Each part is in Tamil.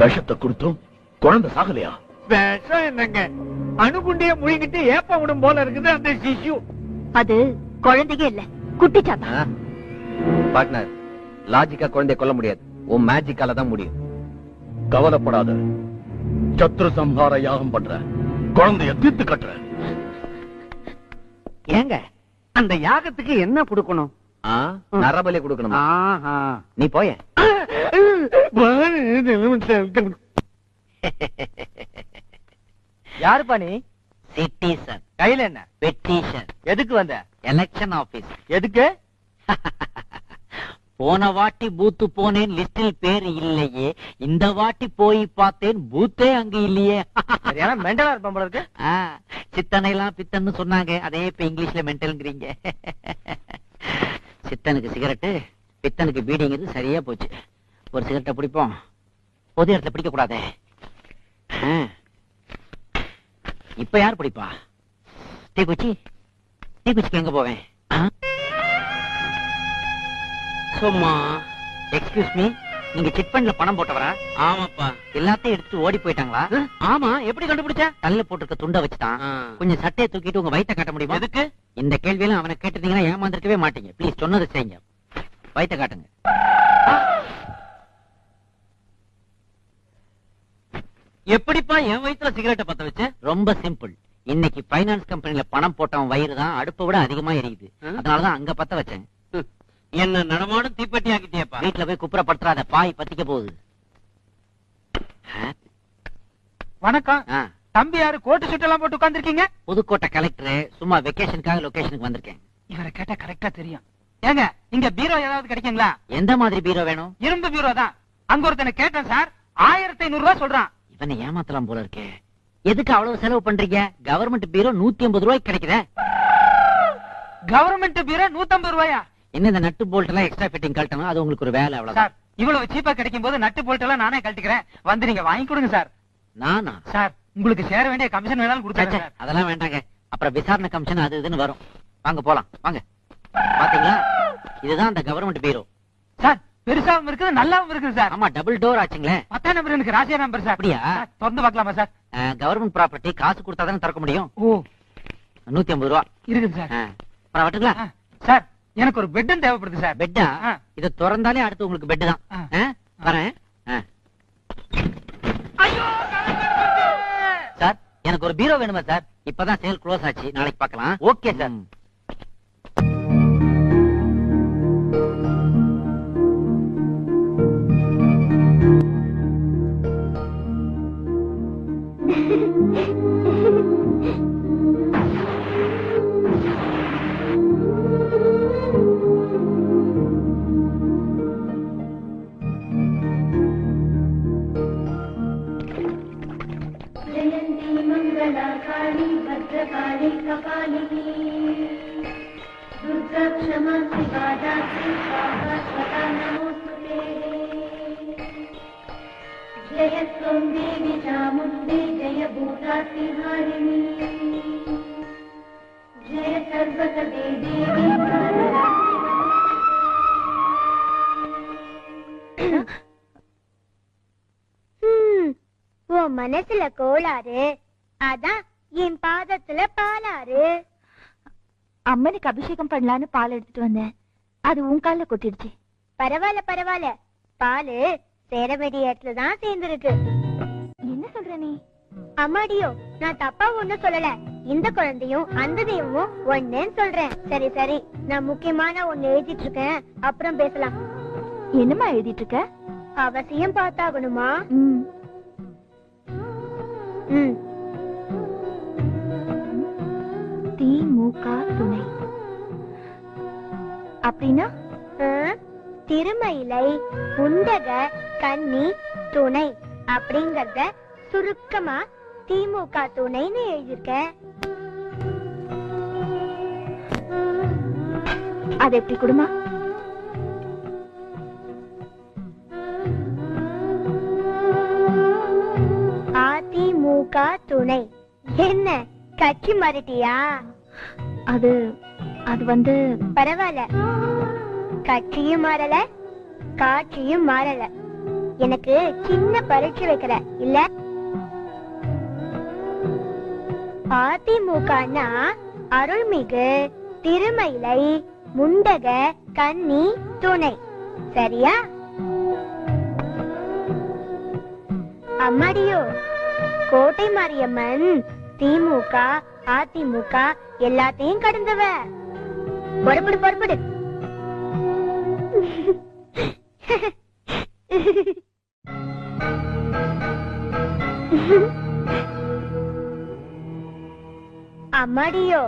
விஷத்தை கொடுத்தும் குழந்தை சாகலையா? விஷம் என்னங்க? அணுகுண்டிய முழுங்கிட்டு ஏப்ப விடும் போல இருக்குது அந்த சிசு. அது குழந்தையே இல்ல குட்டிச்சாத்தா. பார்ட்னர் லாஜிக்கா குழந்தைய கொல்ல முடியாது. உன் மேஜிக்கால தான் முடியும். கவலைப்படாத. சத்ரு சம்ஹார யாகம் பண்ற. குழந்தைய தீர்த்து கட்டுற. ஏங்க அந்த யாகத்துக்கு என்ன கொடுக்கணும்? ஆ, நரபலி கொடுக்கணுமா? ஆஹா. நீ போய. யாருப்பா நீ? சிட்டிசன் கையில என்ன? பெட்டிஷன் எதுக்கு வந்த? எலெக்ஷன் ஆபீஸ் எதுக்கு? போன வாட்டி பூத்து போனேன் லிஸ்டில் பேர் இல்லையே. இந்த வாட்டி போய் பார்த்தேன் பூத்தே அங்க இல்லையே. மெண்டலா இருப்பான் போல இருக்கு. ஆ, சித்தனைலாம் பித்தன்னு சொன்னாங்க. அதே இப்ப இங்கிலீஷ்ல மென்டல்ங்கிறீங்க சித்தனுக்கு சிகரெட்டு பித்தனுக்கு பீடிங்கிறது சரியா போச்சு. ஒரு சிகரெட்டை பிடிப்போம். பொது இடத்துல பிடிக்க கூடாதே. இப்ப யார் பிடிப்பா? தீக்குச்சி? தீக்குச்சிக்கு எங்க போவேன்? சும்மா. எக்ஸ்கியூஸ் மீ நீங்க சிட் ஃபண்ட்ல பணம் போட்டவரா? ஆமாப்பா. எல்லாத்தையும் எடுத்து ஓடி போயிட்டாங்களா? ஆமா எப்படி கண்டுபிடிச்ச? கல்ல போட்டிருக்க துண்ட வச்சுட்டான். கொஞ்சம் சட்டையை தூக்கிட்டு உங்க வயித்தை காட்ட முடியுமா? எதுக்கு? இந்த கேள்வியெல்லாம் அவனை கேட்டிருந்தீங்கன்னா ஏமாந்துருக்கவே மாட்டீங்க. ப்ளீஸ் சொன்னதை செய்யுங்க. வயித்தை காட்டுங்க. எப்படிப்பா என் வயித்துல சிகரெட்டை பத்த வச்ச? ரொம்ப சிம்பிள் இன்னைக்கு பைனான்ஸ் கம்பெனில பணம் போட்டவன் வயிறு தான் அடுப்பை விட அதிகமா எரியுது. அதனாலதான் அங்க பத்த வச்சேன். என்ன நடமாடும் தீப்பெட்டி ஆக்கிட்டியப்பா? வீட்டுல போய் குப்புறப்படுத்துறாத பாய் பத்திக்க போகுது. வணக்கம். தம்பி யாரு? கோட்டு சுட்டெல்லாம் போட்டு உட்கார்ந்திருக்கீங்க? புதுக்கோட்டை கலெக்டர் சும்மா வெக்கேஷனுக்காக லொகேஷனுக்கு வந்திருக்கேன். இவரை கேட்டா கரெக்டா தெரியும். ஏங்க இங்க பீரோ ஏதாவது கிடைக்குங்களா? எந்த மாதிரி பீரோ வேணும்? இரும்பு பீரோ தான் அங்க ஒருத்தனை கேட்டேன் சார். ஆயிரத்தி ஐநூறு ரூபாய் சொல்றான். இவனை ஏமாத்தலாம் போல இருக்கே. எதுக்கு அவ்வளவு செலவு பண்றீங்க? கவர்மெண்ட் பீரோ நூத்தி ஐம்பது ரூபாய்க்கு கிடைக்குதே. கவர்மெண்ட் பீரோ நூத்தம்பது ரூபாயா? என்ன இந்த நட்டு போல்ட் எல்லாம் எக்ஸ்ட்ரா ஃபிட்டிங் கழட்டணும்? அது உங்களுக்கு ஒரு வேலை அவ்வளவுதான். சார் இவ்வளவு சீப்பா கிடைக்கும் போது நட்டு போல்ட் எல்லாம் நானே கழட்டிக்கிறேன். வந்து நீங்க வாங்கி கொடுங்க சார். நானா? சார் உங்களுக்கு சேர வேண்டிய கமிஷன் வேணாலும் ச்சே, கொடுத்தாங்க ச்சே, சார். அதெல்லாம் வேண்டாங்க. அப்புறம் விசாரணை கமிஷன் அது இதுன்னு வரும். வாங்க போலாம். வாங்க. பாத்தீங்களா? இதுதான் அந்த கவர்மெண்ட் பீரோ சார் பெருசாவும் இருக்குது நல்லாவும் இருக்குது சார். ஆமா டபுள் டோர் ஆச்சுங்களே. பத்தாம் நம்பர் எனக்கு ராசியா நம்பர் சார். அப்படியா? திறந்து பார்க்கலாமா சார்? கவர்மெண்ட் ப்ராப்பர்ட்டி காசு கொடுத்தா தானே திறக்க முடியும்? ஓ. நூத்தி ஐம்பது ரூபா. இருக்குது சார். அப்புறம் வட்டுங்களா சார் எனக்கு ஒரு பெட்டும் தேவைப்படுது சார். பெட்டா. இத திறந்தாலே அடுத்து உங்களுக்கு பெட் தான். வரேன். சார் எனக்கு ஒரு பீரோ வேணுமா சார்? இப்பதான் சேல் க்ளோஸ் ஆச்சு. நாளைக்கு பார்க்கலாம். Okay sir. कपालिनी दुर्गा क्षमा शिवा दात्री स्वाहा स्वता नमोऽस्तु ते जय त्वं देवि चामुण्डे जय भूतातिहारिणी जय सर्वतदे देवी உன் மனசுல கோளாறு அதான் என் பாதத்துல பாலாறு அம்மனுக்கு அபிஷேகம் பண்ணலான்னு பால் எடுத்துட்டு வந்தேன். அது உன் கால்ல கொட்டிடுச்சு. பரவாயில்ல பரவாயில்ல. பாலு சேர வேண்டிய இடத்துல தான் சேர்ந்திருக்கு. என்ன சொல்ற நீ? அம்மாடியோ நான் தப்பா ஒண்ணும் சொல்லல. இந்த குழந்தையும் அந்த தெய்வமும் ஒண்ணுன்னு சொல்றேன். சரி சரி. நான் முக்கியமான ஒண்ணு எழுதிட்டு இருக்கேன். அப்புறம் பேசலாம். என்னம்மா எழுதிட்டு இருக்க? அவசியம் பார்த்தாகணுமா? ம். ம். மூக்கா துணை அப்படின்னா திருமயிலை உண்டக கன்னி துணை அப்படிங்கறத சுருக்கமா திமுக துணைன்னு எழுதியிருக்க. அது எப்படி கொடுமா? அதிமுக துணை. என்ன? கட்சி மாறிட்டியா? அது அது வந்து பரவாயில்ல. கட்சியும் மாறல காட்சியும் மாறல. எனக்கு சின்ன பரீட்சை வைக்கிற இல்ல? அதிமுகனா அருள்மிகு திருமயிலை முண்டக கன்னி துணை. சரியா? அம்மாடியோ கோட்டை மாரியம்மன் திமுக அதிமுக எல்லாத்தையும் கடந்தவ. பொறுப்படு பொறுப்படு. அம்மாடியோ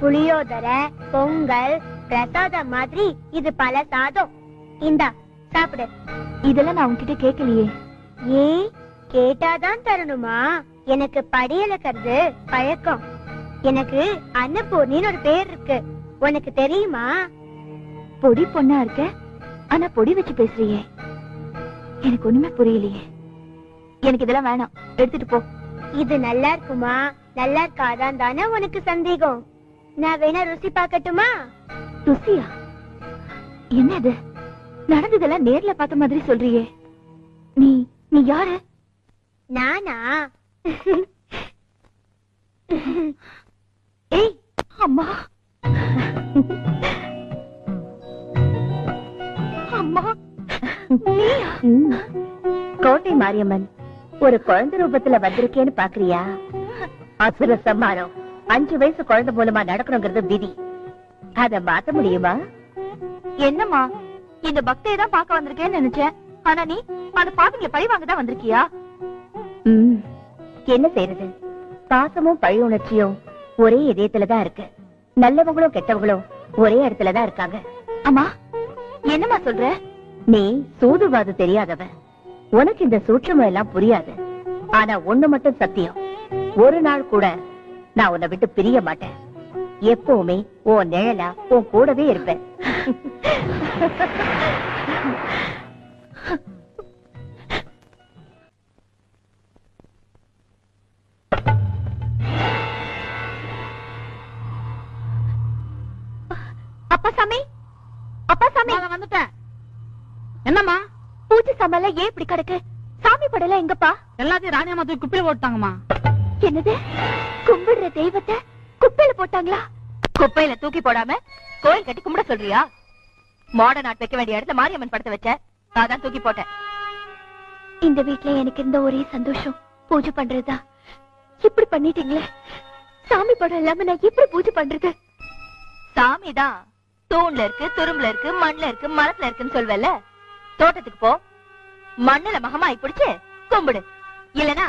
புளியோதரை பொங்கல் பிரசாதம் மாதிரி இது பல சாதம். இந்தா சாப்பிடு. இதெல்லாம் நான் உன்கிட்ட கேட்கலையே. ஏன் கேட்டாதான் தரணுமா? எனக்கு படியலக்கிறது பழக்கம். எனக்கு அன்னபூர்ணின்னு ஒரு பேர் இருக்கு. உனக்கு தெரியுமா? பொடி பொண்ணா இருக்க? ஆனா பொடி வச்சு பேசுறியே. எனக்கு ஒண்ணுமே புரியலையே. எனக்கு இதெல்லாம் வேணாம். எடுத்துட்டு போ. இது நல்லா இருக்குமா? நல்லா இருக்காதான் தானே உனக்கு சந்தேகம். நான் வேணா ருசி பார்க்கட்டுமா? ருசியா? என்ன இது நடந்ததெல்லாம் நேர்ல பார்த்த மாதிரி சொல்றியே. நீ நீ யாரு? நானா? ஏய் அம்மா. அம்மா? கோட்டை மாரியம்மன் ஒரு குழந்தை ரூபத்துல வந்திருக்கேன்னு பாக்குறியா? அசுர சம்மானம் அஞ்சு வயசு குழந்தை மூலமா நடக்கணுங்கிறது விதி. அத மாத்த முடியுமா? என்னம்மா இந்த பக்தியை தான் பார்க்க வந்திருக்கேன்னு நினைச்சேன். ஆனா நீ அந்த பாவிங்களை பழி வாங்க தான் வந்திருக்கியா என்ன செய்யறது பாசமும் பழி உணர்ச்சியும் ஒரே இதயத்துலதான் இருக்கு. நல்லவங்களும் கெட்டவங்களும் ஒரே இடத்துலதான் இருக்காங்க. அம்மா என்னம்மா சொல்ற? நீ சூதுவாது தெரியாதவ. உனக்கு இந்த சூட்சமம் எல்லாம் புரியாது. ஆனா ஒண்ணு மட்டும் சத்தியம். ஒரு நாள் கூட நான் உன்னை விட்டு பிரிய மாட்டேன். எப்பவுமே உன் நிழலா உன் கூடவே இருப்பேன். அப்பா சாமி? அப்பா சாமி? வந்துட்டேன். என்னம்மா? பூஜை சாமான்ல ஏன் இப்படி கிடக்கு? சாமி படல எங்கப்பா? எல்லாத்தையும் ராணியம்மா தூக்கி குப்பையில போட்டாங்கம்மா என்னது? கும்பிடுற தெய்வத்தை குப்பையில போட்டாங்களா? குப்பையில தூக்கி போடாம கோயில் கட்டி கும்பிட சொல்றியா? மாடர்ன் ஆர்ட் வைக்க வேண்டிய இடத்துல மாரியம்மன் படத்தை வச்ச நான் தான் தூக்கி போட்டேன். இந்த வீட்ல எனக்கு இருந்த ஒரே சந்தோஷம். பூஜை பண்றதா இப்படி பண்ணிட்டீங்களே. சாமி படம் இல்லாம நான் எப்படி பூஜை பண்றது? சாமி தான் தூண்ல இருக்கு துரும்புல இருக்கு மண்ணுல இருக்கு மரத்துல இருக்குன்னு சொல்வல தோட்டத்துக்கு போ மண்ணுல மகமாய் பிடிச்சு கும்பிடு இல்லனா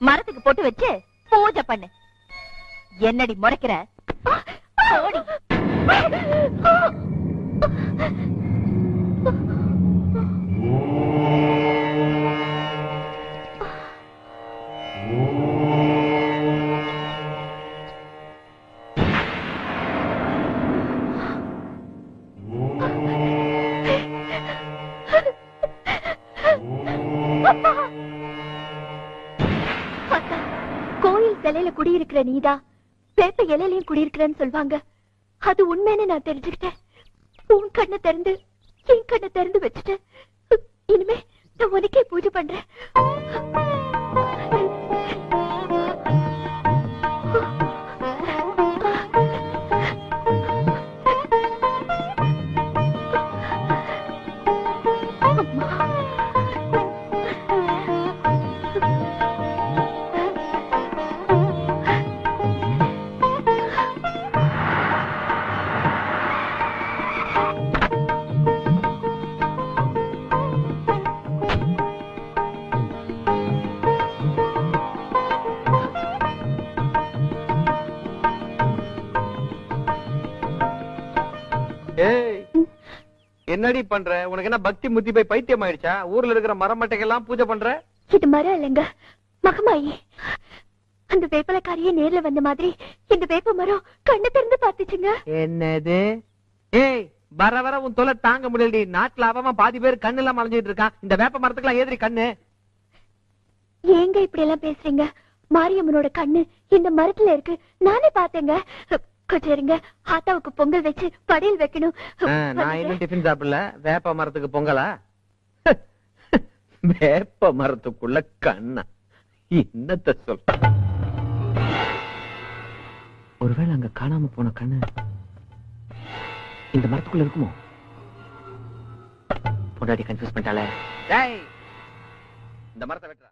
மரத்துக்கு போட்டு வச்சு பூஜை பண்ணு என்னடி முறைக்கிற குடியிருக்கிற நீதா வேப்ப இலையிலையும் குடியிருக்கிறேன்னு சொல்வாங்க. அது உண்மைன்னு நான் தெரிஞ்சுக்கிட்டேன். உன் கண்ணை திறந்து என் கண்ணை திறந்து வச்சுட்டேன். இனிமே நான் உனக்கே பூஜை பண்றேன். என்னடி பண்ற? உனக்கு என்ன பக்தி முத்தி போய் பைத்தியம் ஆயிடுச்சா? ஊர்ல இருக்கிற மரமட்டைக்கெல்லாம் பூஜை பண்ற? இது மரம் இல்லைங்க. மகமாயி. அந்த வேப்பலக்காரியே நேர்ல வந்த மாதிரி இந்த வேப்ப மரம் கண்ணு திறந்து பார்த்துச்சுங்க. என்னது? ஏய் வர வர உன் தொலை தாங்க முடியலடி. நாட்டுல அவமா பாதி பேர் கண்ணு எல்லாம் மறைஞ்சிட்டு இருக்கான். இந்த வேப்ப மரத்துக்குலாம் ஏதிரி கண்ணு? ஏங்க இப்படி எல்லாம் பேசுறீங்க? மாரியம்மனோட கண்ணு இந்த மரத்துல இருக்கு. நானே பார்த்தேங்க. ஆத்தாவுக்கு பொங்கல் வச்சு படையல் வைக்கணும். நான் இன்னும் டிஃபன் சாப்பிடல. வேப்ப மரத்துக்கு பொங்கலா? வேப்ப மரத்துக்குள்ள கண்ணா. என்னத்த சொல் ஒருவேளை அங்க காணாம போன கண்ணு இந்த மரத்துக்குள்ள இருக்குமோ? பொண்டாடி கன்ஃபியூஸ் பண்ணிட்டாலே இந்த மரத்தை வெட்டுறா